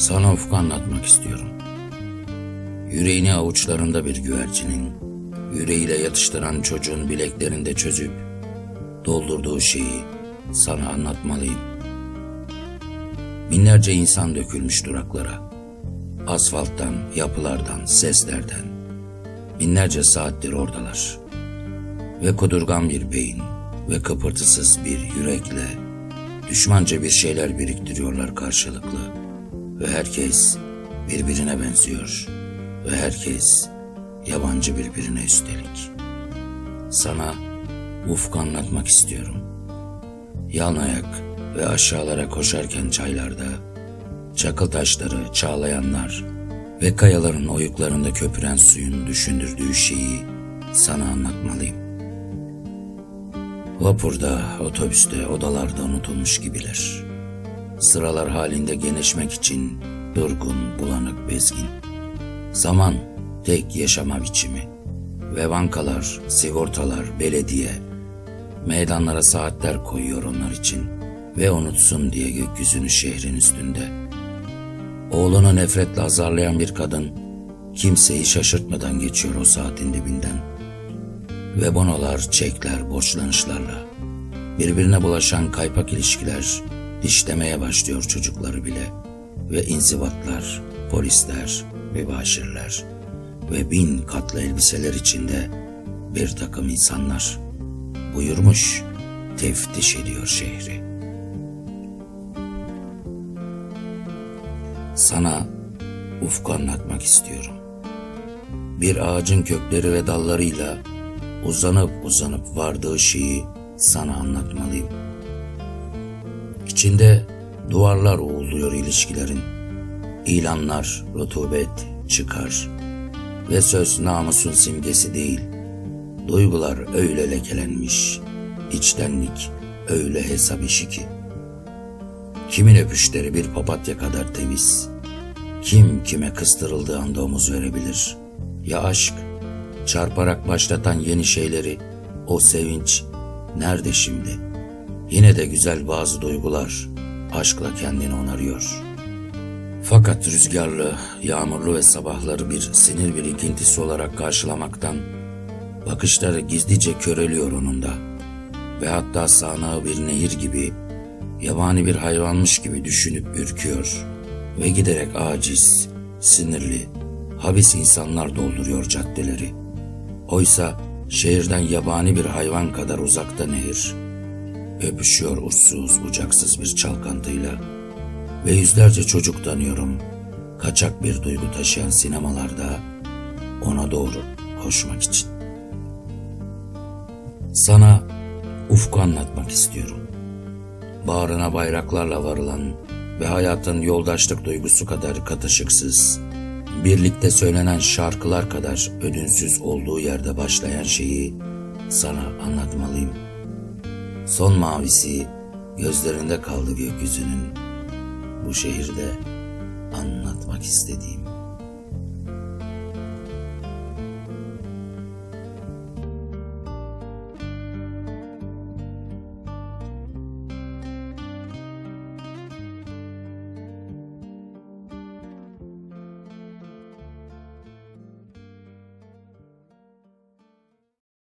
Sana ufku anlatmak istiyorum. Yüreğini avuçlarında bir güvercinin, yüreğiyle yatıştıran çocuğun bileklerinde çözüp, doldurduğu şeyi sana anlatmalıyım. Binlerce insan dökülmüş duraklara. Asfalttan, yapılardan, seslerden. Binlerce saattir oradalar. Ve kudurgan bir beyin ve kıpırtısız bir yürekle düşmanca bir şeyler biriktiriyorlar karşılıklı. Ve herkes birbirine benziyor. Ve herkes yabancı birbirine üstelik. Sana ufku anlatmak istiyorum. Yan ayak ve aşağılara koşarken çaylarda, çakıl taşları, çağlayanlar ve kayaların oyuklarında köpüren suyun düşündürdüğü şeyi sana anlatmalıyım. Vapurda, otobüste, odalarda unutulmuş gibiler. Sıralar halinde genişmek için durgun, bulanık, bezgin. Zaman tek yaşama biçimi. Ve bankalar, sigortalar, belediye, meydanlara saatler koyuyor onlar için ve unutsun diye gökyüzünü şehrin üstünde. Oğlunu nefretle azarlayan bir kadın kimseyi şaşırtmadan geçiyor o saatin dibinden. Ve bonolar, çekler, borçlanışlarla birbirine bulaşan kaypak ilişkiler dişlemeye başlıyor çocukları bile ve inzibatlar, polisler, mübaşirler ve bin katlı elbiseler içinde bir takım insanlar buyurmuş teftiş ediyor şehri. Sana ufku anlatmak istiyorum. Bir ağacın kökleri ve dallarıyla uzanıp uzanıp vardığı şeyi sana anlatmalıyım. İçinde duvarlar uğulduyor ilişkilerin. İlanlar, rutubet, çıkar. Ve söz namusun simgesi değil. Duygular öyle lekelenmiş. içtenlik öyle hesap işi ki. Kimin öpüşleri bir papatya kadar temiz. Kim kime kıstırıldığı anda omuz verebilir. Ya aşk, çarparak başlatan yeni şeyleri, o sevinç nerede şimdi? Yine de güzel bazı duygular aşkla kendini onarıyor. Fakat rüzgarlı, yağmurlu ve sabahları bir sinir birikintisi olarak karşılamaktan bakışları gizlice köreliyor onun da. Ve hatta sağanağı bir nehir gibi, yabani bir hayvanmış gibi düşünüp ürküyor. Ve giderek aciz, sinirli, habis insanlar dolduruyor caddeleri. Oysa şehirden yabani bir hayvan kadar uzakta nehir. Öpüşüyor uçsuz bucaksız bir çalkantıyla. Ve yüzlerce çocuk tanıyorum. Kaçak bir duygu taşıyan sinemalarda ona doğru koşmak için. Sana ufku anlatmak istiyorum. Bağrına bayraklarla varılan ve hayatın yoldaşlık duygusu kadar katışıksız, birlikte söylenen şarkılar kadar ödünsüz olduğu yerde başlayan şeyi sana anlatmalıyım. Son mavisi gözlerinde kaldı gökyüzünün bu şehirde anlatmak istediğim.